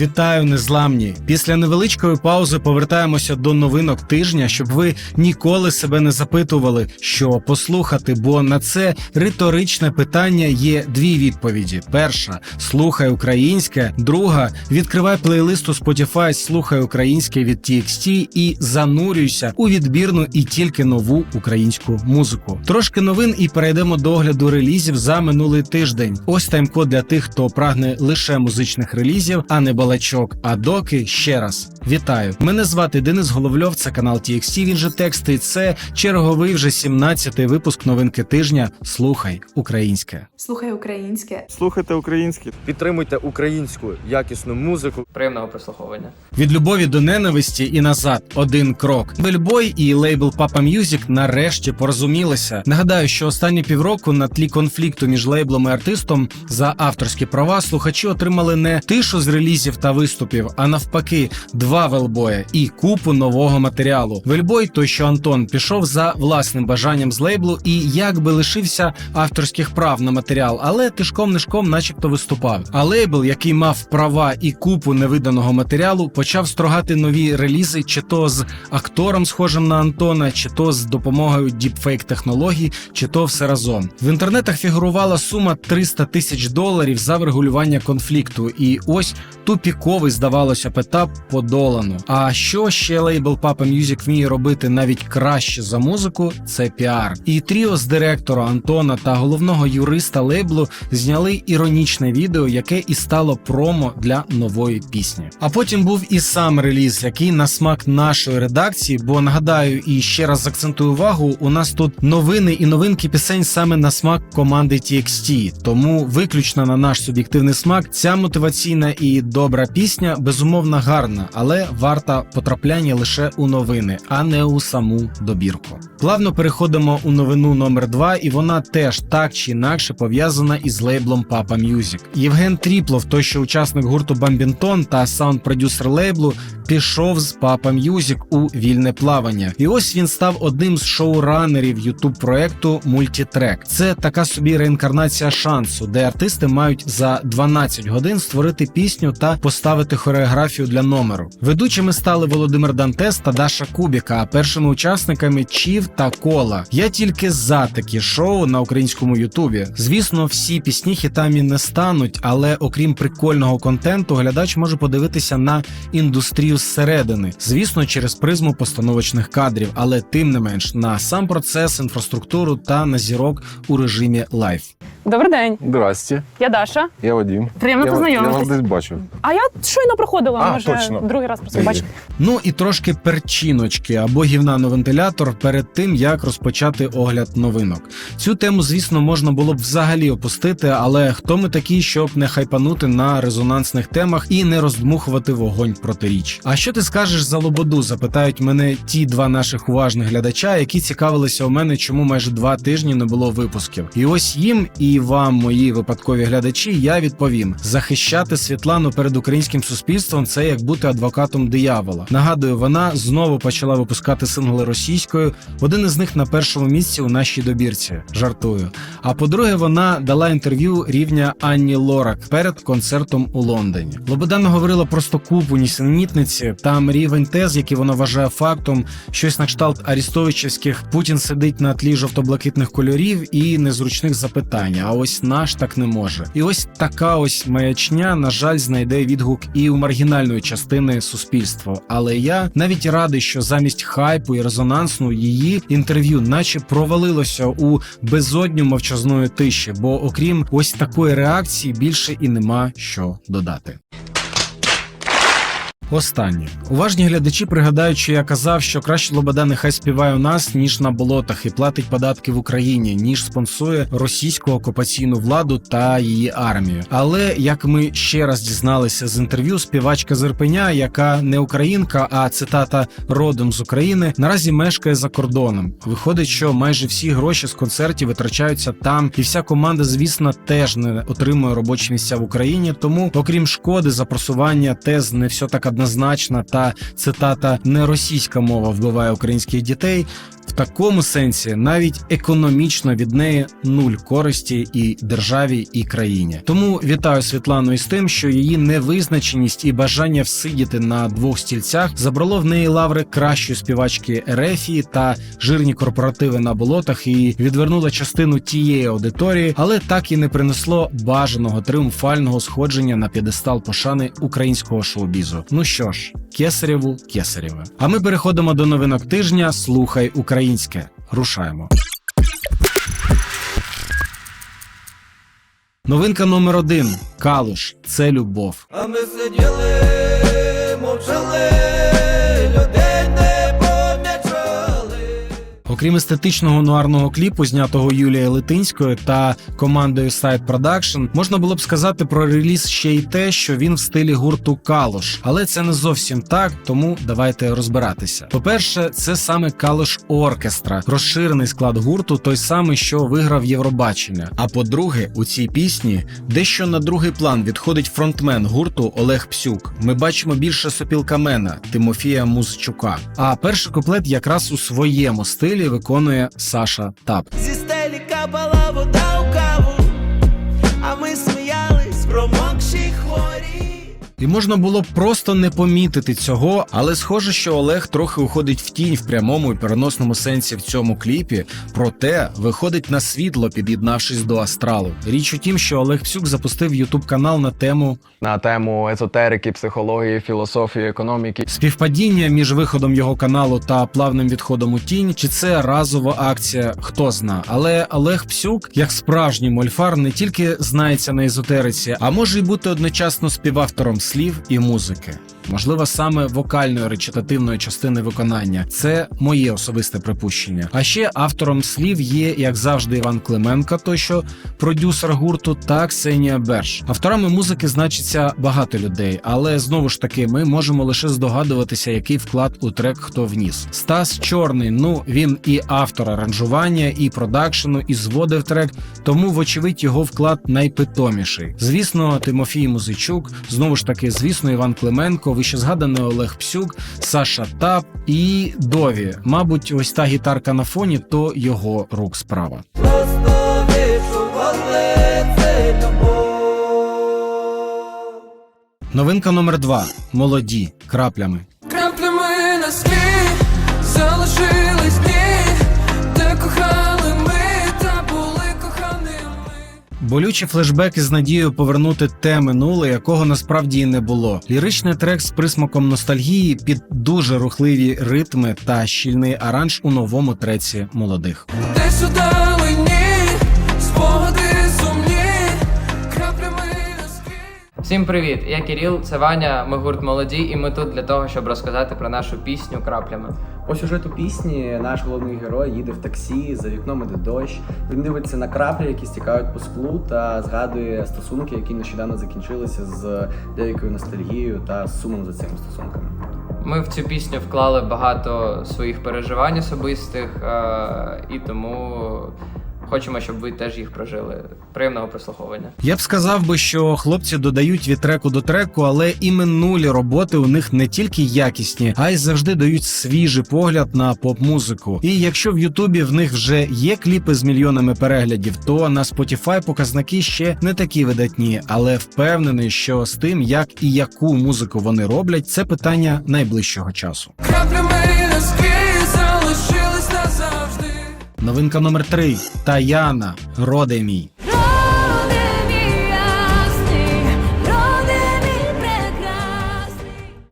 Вітаю, незламні! Після невеличкої паузи повертаємося до новинок тижня, щоб ви ніколи себе не запитували, що послухати, бо на це риторичне питання є дві відповіді: перша слухай українське, друга відкривай плейлист у Spotify Слухай українське від TXT і занурюйся у відбірну і тільки нову українську музику. Трошки новин і перейдемо до огляду релізів за минулий тиждень. Ось таймкод для тих, хто прагне лише музичних релізів, а не балачок. А доки ще раз вітаю. Мене звати Денис Головльов. Це канал TXT, Він же тексти. Це черговий вже 17-й випуск новинки тижня. Слухай українське. Слухай українське. Слухайте українське. Підтримуйте українську якісну музику. Приємного прослуховування. Від любові до ненависті і назад один крок. Бельбой і лейбл Papa Music нарешті порозумілися. Нагадаю, що останні півроку на тлі конфлікту між лейблом і артистом за авторські права слухачі отримали не тишу з релізів та виступів, а навпаки, два велбоя і купу нового матеріалу. Вельбой, той що Антон пішов за власним бажанням з лейблу і якби лишився авторських прав на матеріал, але тишком нишком, начебто, виступав. А лейбл, який мав права і купу невиданого матеріалу, почав строгати нові релізи, чи то з актором, схожим на Антона, чи то з допомогою діпфейк технологій, чи то все разом. В інтернетах фігурувала сума 300 тисяч доларів за врегулювання конфлікту, і ось тупіковий, здавалося етап подолано. А що ще лейбл Papa Music вміє робити навіть краще за музику, це піар. І тріо з директора Антона та головного юриста лейблу зняли іронічне відео, яке і стало промо для нової пісні. А потім був і сам реліз, який на смак нашої редакції. Бо нагадаю і ще раз акцентую увагу: у нас тут новини і новинки пісень саме на смак команди TXT. Тому виключно на наш суб'єктивний смак ця мотиваційна і добра пісня безумовно гарна, але варта потрапляння лише у новини, а не у саму добірку. Плавно переходимо у новину номер 2 і вона теж так чи інакше пов'язана із лейблом Papa Music. Євген Тріплов, той що учасник гурту Бамбінтон та саунд-продюсер лейблу, пішов з Papa Music у вільне плавання. І ось він став одним з шоуранерів ютуб проекту Мультітрек. Це така собі реінкарнація шансу, де артисти мають за 12 годин створити пісню та поставити хореографію для номеру. Ведучими стали Володимир Дантес та Даша Кубіка, а першими учасниками Чів та Кола. Я тільки за такі шоу на українському Ютубі. Звісно, всі пісні хітамі не стануть, але окрім прикольного контенту, глядач може подивитися на індустрію зсередини, звісно, через призму постановочних кадрів, але тим не менш на сам процес, інфраструктуру та на зірок у режимі лайв. Добрий день, Здрасте, я Даша. я Вадим. Приємно я, я вас познайомитись. десь бачив. А я щойно проходила, А, може точно. другий раз просто Привіт. бачите. Ну і трошки перчиночки або гівнано-вентилятор перед тим, як розпочати огляд новинок. Цю тему, звісно, можна було б взагалі опустити, але хто ми такі, щоб не хайпанути на резонансних темах і не роздмухувати вогонь протиріч. А що ти скажеш за лободу? Запитають мене ті два наших уважних глядача, які цікавилися у мене, чому майже два тижні не було випусків. І ось їм і вам, мої випадкові глядачі, я відповім: захищати Світлану перед українським суспільством це як бути адвокатом диявола. Нагадую, вона знову почала випускати сингли російською. Один із них на першому місці у нашій добірці. Жартую. А по-друге, вона дала інтерв'ю рівня Анні Лорак перед концертом у Лондоні. Лобода говорила просто купу нісенітниці. Там рівень тез, який вона вважає фактом, щось на кшталт арістовичівських Путін сидить на тлі жовто-блакитних кольорів і незручних запитань. А ось наш так не може. І ось така ось маячня, на жаль, знайде відгук і у маргінальної частини суспільства. Але я навіть радий, що замість хайпу і резонансу її інтерв'ю, наче провалилося у безодню мовчазної тиші, бо окрім ось такої реакції більше і нема що додати. Останнє уважні глядачі пригадають, що я казав, що краще Лобода нехай співає у нас ніж на болотах і платить податки в Україні, ніж спонсує російську окупаційну владу та її армію. Але як ми ще раз дізналися з інтерв'ю, співачка з Ірпеня, яка не українка, а цитата родом з України, наразі мешкає за кордоном. Виходить, що майже всі гроші з концертів витрачаються там, і вся команда, звісно, теж не отримує робочі місця в Україні. Тому, окрім шкоди за просування тез не все так однозначно та цитата не російська мова вбиває українських дітей. Такому сенсі навіть економічно від неї нуль користі і державі, і країні. Тому вітаю Світлану із тим, що її невизначеність і бажання всидіти на двох стільцях забрало в неї лаври кращої співачки Ерефії та жирні корпоративи на болотах і відвернуло частину тієї аудиторії, але так і не принесло бажаного тріумфального сходження на п'єдестал пошани українського шоу-бізу. Ну що ж, кесарєву кесарєве. А ми переходимо до новинок тижня. Слухай українське. Рушаємо. Новинка номер один. Калуш. Це любов. А ми сиділи, мовчали, Окрім естетичного нуарного кліпу, знятого Юлією Литинською та командою Side Production, можна було б сказати про реліз ще й те, що він в стилі гурту Калуш, але це не зовсім так, тому давайте розбиратися. По-перше, це саме Калуш Оркестра, розширений склад гурту, той самий, що виграв Євробачення. А по-друге, у цій пісні дещо на другий план відходить фронтмен гурту Олег Псюк. Ми бачимо більше сопілкамена Тимофія Музчука. А перший куплет якраз у своєму стилі виконує Саша Тап. Зі стелі капала І можна було б просто не помітити цього, але схоже, що Олег трохи уходить в тінь в прямому і переносному сенсі в цьому кліпі, проте виходить на світло, під'єднавшись до астралу. Річ у тім, що Олег Псюк запустив ютуб канал на тему на тему езотерики, психології, філософії, економіки. співпадіння між виходом його каналу та плавним відходом у тінь. Чи це разова акція? Хто зна. Але Олег Псюк, як справжній мольфар, не тільки знається на езотериці, а може й бути одночасно співавтором слів і музики. Можливо, саме вокальної речитативної частини виконання. Це моє особисте припущення. А ще автором слів є, як завжди, Іван Клименко, той що продюсер гурту, та Ксенія Берш. Авторами музики значиться багато людей, але знову ж таки ми можемо лише здогадуватися, який вклад у трек хто вніс. Стас Чорний, ну він і автор аранжування, і продакшену, і зводив трек, тому, вочевидь, його вклад найпитоміший. Звісно, Тимофій Музичук, знову ж таки, звісно, Іван Клименко, вище згаданий Олег Псюк, Саша Тап і Дові. Мабуть, ось та гітарка на фоні, то його рук справа. Новинка номер два. Молоді краплями. Краплями на склі Болючі флешбеки з надією повернути те минуле, якого насправді не було. Ліричний трек з присмаком ностальгії під дуже рухливі ритми та щільний аранж у новому треці молодих. Десь удалені, спогади Всім привіт! Я Кирил, це Ваня. Ми гурт молоді, і ми тут для того, щоб розказати про нашу пісню краплями. По сюжету пісні наш головний герой їде в таксі, за вікном іде дощ. Він дивиться на краплі, які стікають по склу, та згадує стосунки, які нещодавно закінчилися з деякою ностальгією та сумом за цими стосунками. Ми в цю пісню вклали багато своїх переживань особистих, е- і тому хочемо, щоб ви теж їх прожили. Приємного прослуховування. Я б сказав би, що хлопці додають від треку до треку, але і минулі роботи у них не тільки якісні, а й завжди дають свіжий погляд на поп-музику. І якщо в Ютубі в них вже є кліпи з мільйонами переглядів, то на Spotify показники ще не такі видатні, але впевнений, що з тим, як і яку музику вони роблять, це питання найближчого часу. Новинка номер 3 Таяна Роде мій.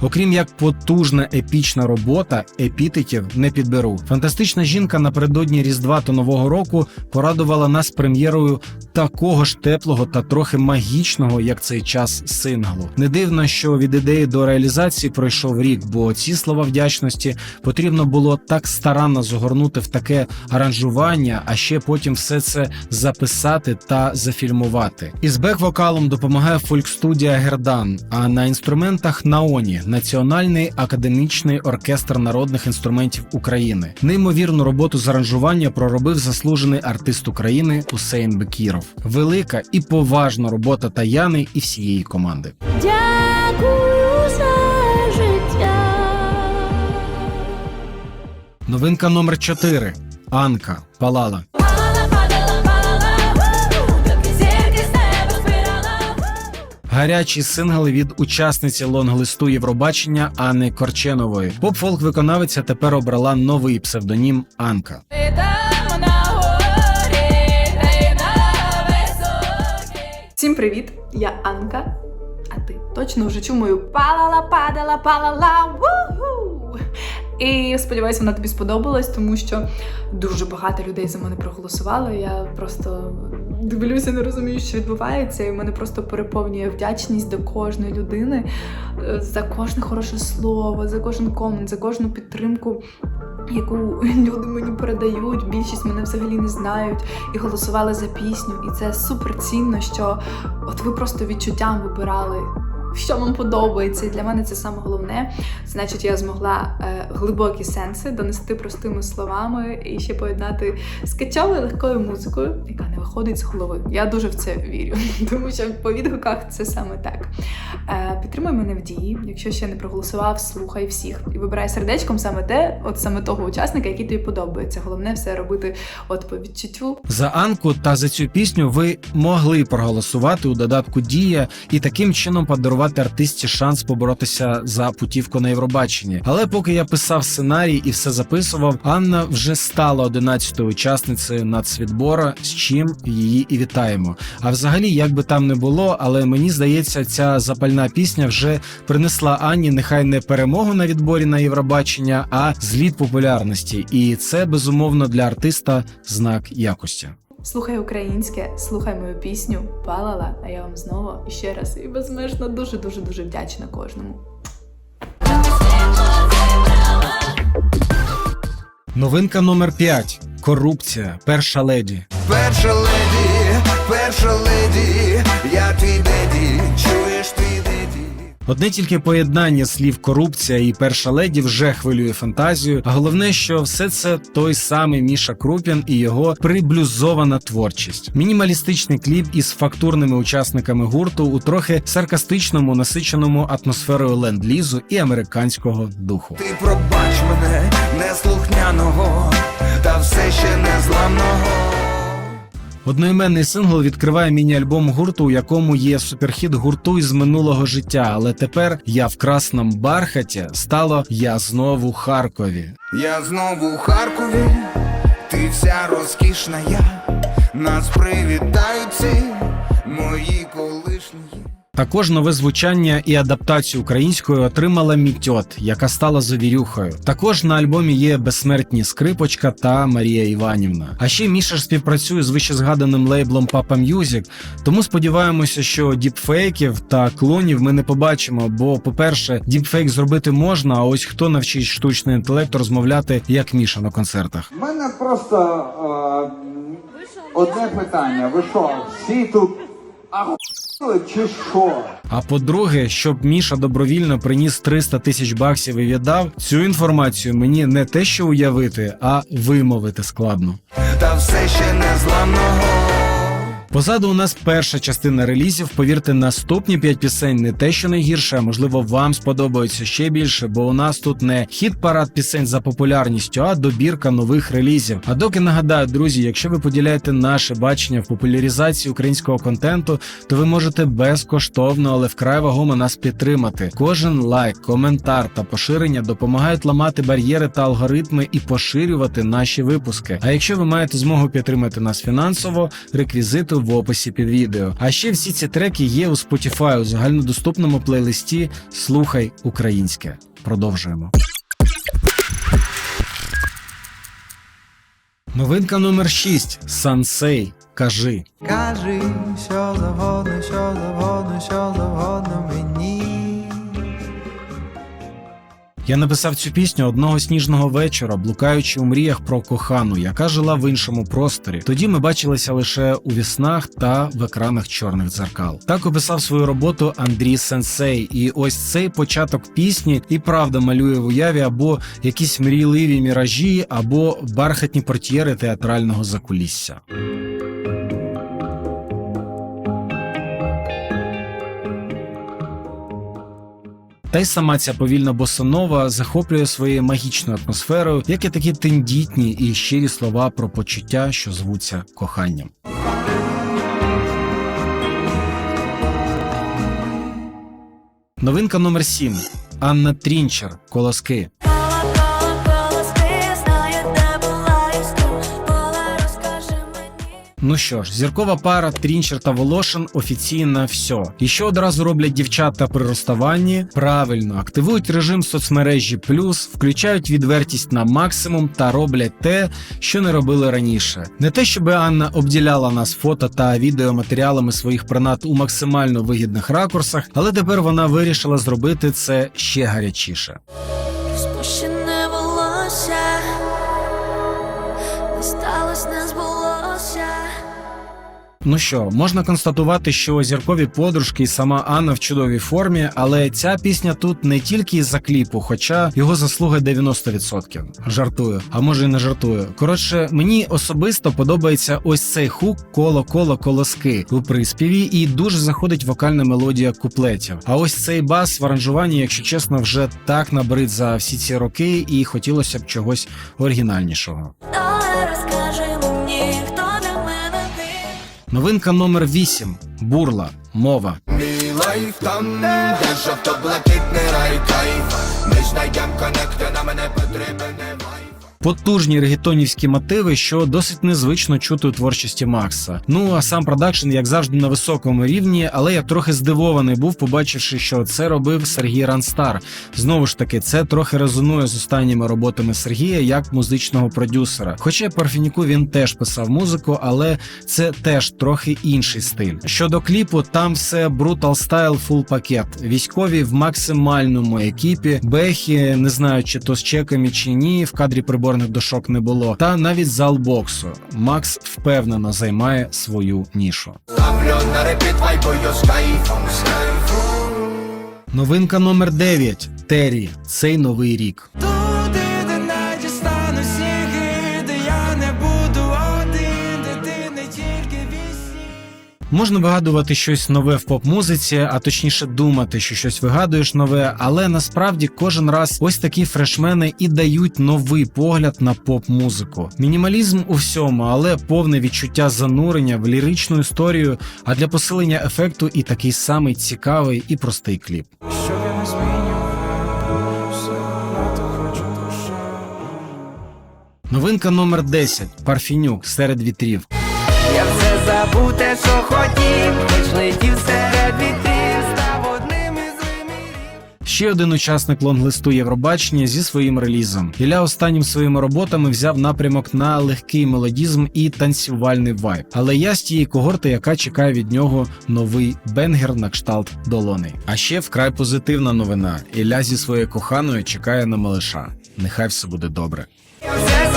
Окрім як потужна епічна робота, епітетів не підберу. Фантастична жінка напередодні Різдва та Нового року порадувала нас прем'єрою такого ж теплого та трохи магічного, як цей час синглу. Не дивно, що від ідеї до реалізації пройшов рік, бо ці слова вдячності потрібно було так старанно загорнути в таке аранжування, а ще потім все це записати та зафільмувати. Із бек-вокалом допомагає фольк-студія Гердан, а на інструментах Наоні Національний академічний оркестр народних інструментів України. Неймовірну роботу з аранжування проробив заслужений артист України Усейн Бекіров. Велика і поважна робота Таяни і всієї команди. Дякую за життя. Новинка номер 4 Анка Палала. Гарячий сингл від учасниці лонглисту Євробачення Анни Корченової. Поп-фолк виконавиця тепер обрала новий псевдонім Анка. Всім привіт! Я Анка. А ти точно вже чув мою палала, падала, палала. Вуху! І сподіваюся, вона тобі сподобалась, тому що дуже багато людей за мене проголосувало. Я просто дивлюся, не розумію, що відбувається, і мене просто переповнює вдячність до кожної людини е, за кожне хороше слово, за кожен комент, за кожну підтримку. Яку люди мені передають, більшість мене взагалі не знають і голосували за пісню. І це супер цінно, що от ви просто відчуттям вибирали, що вам подобається. І для мене це саме головне. Значить, я змогла е, глибокі сенси донести простими словами і ще поєднати з качовою легкою музикою, яка не виходить з голови. Я дуже в це вірю, тому що по відгуках це саме так. Е, підтримуй мене в дії. Якщо ще не проголосував, слухай всіх і вибирай сердечком саме те, от саме того учасника, який тобі подобається. Головне все робити от по відчуттю, За Анку та за цю пісню ви могли проголосувати у додатку Дія і таким чином подарувати артисті шанс поборотися за путівку на Євробаченні. Але поки я писав сценарій і все записував, Анна вже стала 11-ю учасницею нацвідбора, з чим її і вітаємо. А взагалі, як би там не було, але мені здається, ця запальна пісня вже принесла Анні нехай не перемогу на відборі на Євробачення, а зліт популярності. І це безумовно для артиста знак якості. Слухай українське, слухай мою пісню, палала, а я вам знову і ще раз і безмежно дуже дуже дуже вдячна кожному. Новинка номер 5 Корупція. Перша леді. Перша леді, перша леді, я твій деді, чуєш твій деді. Одне тільки поєднання слів корупція і перша леді вже хвилює фантазію. А головне, що все це той самий Міша Крупін і його приблюзована творчість. Мінімалістичний кліп із фактурними учасниками гурту у трохи саркастичному, насиченому атмосферою ленд-лізу і американського духу. Ти пробач мене, неслухняного, та все ще незламного. Одноіменний сингл відкриває міні-альбом гурту, у якому є суперхіт гурту із минулого життя. Але тепер я в красному бархаті стало я знову Харкові. Я знову в Харкові, ти вся розкішна я, нас привітають ці мої. Також нове звучання і адаптацію українською отримала Мітьот, яка стала завірюхою. Також на альбомі є безсмертні скрипочка та Марія Іванівна. А ще Міша співпрацює з вищезгаданим лейблом Papa Music, тому сподіваємося, що діпфейків та клонів ми не побачимо. Бо, по-перше, діпфейк зробити можна, а ось хто навчить штучний інтелект розмовляти як Міша на концертах. У мене просто е, одне питання. Ви що, всі тут чи що? А по-друге, щоб Міша добровільно приніс 300 тисяч баксів і віддав, цю інформацію мені не те, що уявити, а вимовити складно. Та все ще незламного. Позаду у нас перша частина релізів. Повірте, наступні п'ять пісень не те, що найгірше, а можливо, вам сподобаються ще більше, бо у нас тут не хіт парад пісень за популярністю, а добірка нових релізів. А доки нагадаю, друзі, якщо ви поділяєте наше бачення в популяризації українського контенту, то ви можете безкоштовно, але вкрай вагомо нас підтримати. Кожен лайк, коментар та поширення допомагають ламати бар'єри та алгоритми і поширювати наші випуски. А якщо ви маєте змогу підтримати нас фінансово, реквізити в описі під відео. А ще всі ці треки є у Spotify у загальнодоступному плейлисті Слухай українське. Продовжуємо. Новинка номер 6 Сансей. Кажи. Кажи, що завгодно, що завгодно, що завгодно мені. Я написав цю пісню одного сніжного вечора, блукаючи у мріях про кохану, яка жила в іншому просторі. Тоді ми бачилися лише у віснах та в екранах чорних дзеркал. Так описав свою роботу Андрій Сенсей. І ось цей початок пісні і правда малює в уяві або якісь мрійливі міражі, або бархатні портьєри театрального закулісся. Та й сама ця повільна босанова захоплює своєю магічною атмосферою, як і такі тендітні і щирі слова про почуття, що звуться коханням. Новинка номер 7. Анна Трінчер. Колоски. Ну що ж, зіркова пара Трінчер та Волошин офіційно все. І що одразу роблять дівчата при розставанні? Правильно, активують режим соцмережі плюс, включають відвертість на максимум та роблять те, що не робили раніше. Не те, щоб Анна обділяла нас фото та відеоматеріалами своїх принад у максимально вигідних ракурсах, але тепер вона вирішила зробити це ще гарячіше. Ну що, можна констатувати, що зіркові подружки і сама Анна в чудовій формі, але ця пісня тут не тільки із-за кліпу, хоча його заслуга 90%. Жартую, а може і не жартую. Коротше, мені особисто подобається ось цей хук коло коло колоски у приспіві, і дуже заходить вокальна мелодія куплетів. А ось цей бас в аранжуванні, якщо чесно, вже так набрид за всі ці роки, і хотілося б чогось оригінальнішого. Новинка номер 8. Бурла. Мова. Мій лайф там, де жовто-блакитний рай кайф Ми знайдем коннекти, на мене потрібен Потужні регетонівські мотиви, що досить незвично чути у творчості Макса. Ну а сам продакшн, як завжди, на високому рівні, але я трохи здивований був, побачивши, що це робив Сергій Ранстар. Знову ж таки, це трохи резонує з останніми роботами Сергія як музичного продюсера. Хоча Парфініку він теж писав музику, але це теж трохи інший стиль. Щодо кліпу, там все brutal стайл, фул пакет. Військові в максимальному екіпі, бехи, не знаю, чи то з чеками чи ні. В кадрі приборних дошок не було. Та навіть зал боксу. Макс впевнено займає свою нішу. Новинка номер 9. Террі. Цей новий рік. Можна вигадувати щось нове в поп-музиці, а точніше думати, що щось вигадуєш нове, але насправді кожен раз ось такі фрешмени і дають новий погляд на поп-музику. Мінімалізм у всьому, але повне відчуття занурення в ліричну історію, а для посилення ефекту і такий самий цікавий і простий кліп. Щоб я не. Новинка номер 10. Парфінюк серед вітрів. Я все забуте, що хотів, хоч летів серед вітрів, став одним із вимірів. Ще один учасник лонглисту Євробачення зі своїм релізом. Ілля останнім своїми роботами взяв напрямок на легкий мелодізм і танцювальний вайб. Але я з тієї когорти, яка чекає від нього новий бенгер на кшталт долони. А ще вкрай позитивна новина: Ілля зі своєю коханою чекає на малиша. Нехай все буде добре. Все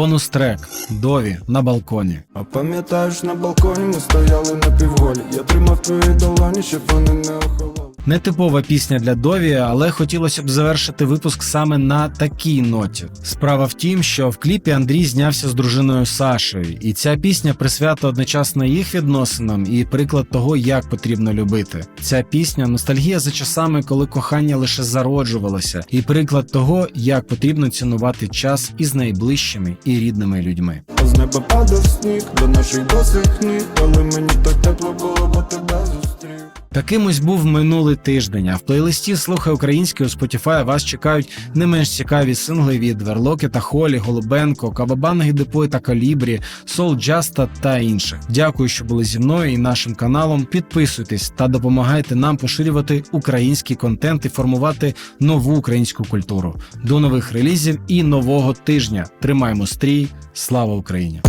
Бонус трек Дові на балконі. А пам'ятаєш, на балконі ми стояли на півголі. Я тримав твої долоні, щоб вони не охололи. Нетипова пісня для Дові, але хотілося б завершити випуск саме на такій ноті. Справа в тім, що в кліпі Андрій знявся з дружиною Сашею, і ця пісня присвята одночасно їх відносинам і приклад того, як потрібно любити. Ця пісня ностальгія за часами, коли кохання лише зароджувалося, і приклад того, як потрібно цінувати час із найближчими і рідними людьми. А з неба падав сніг до наших босих ніг, але мені так тепло було, бо тебе зустрів. Таким ось був минулий тиждень. А в плейлисті Слухай українське у Spotify вас чекають не менш цікаві сингли від Верлоки та Холі, Голубенко, Кабабан Гідепой та Калібрі, Сол Джаста та інших. Дякую, що були зі мною і нашим каналом. Підписуйтесь та допомагайте нам поширювати український контент і формувати нову українську культуру. До нових релізів і нового тижня. Тримаємо стрій. Слава Україні!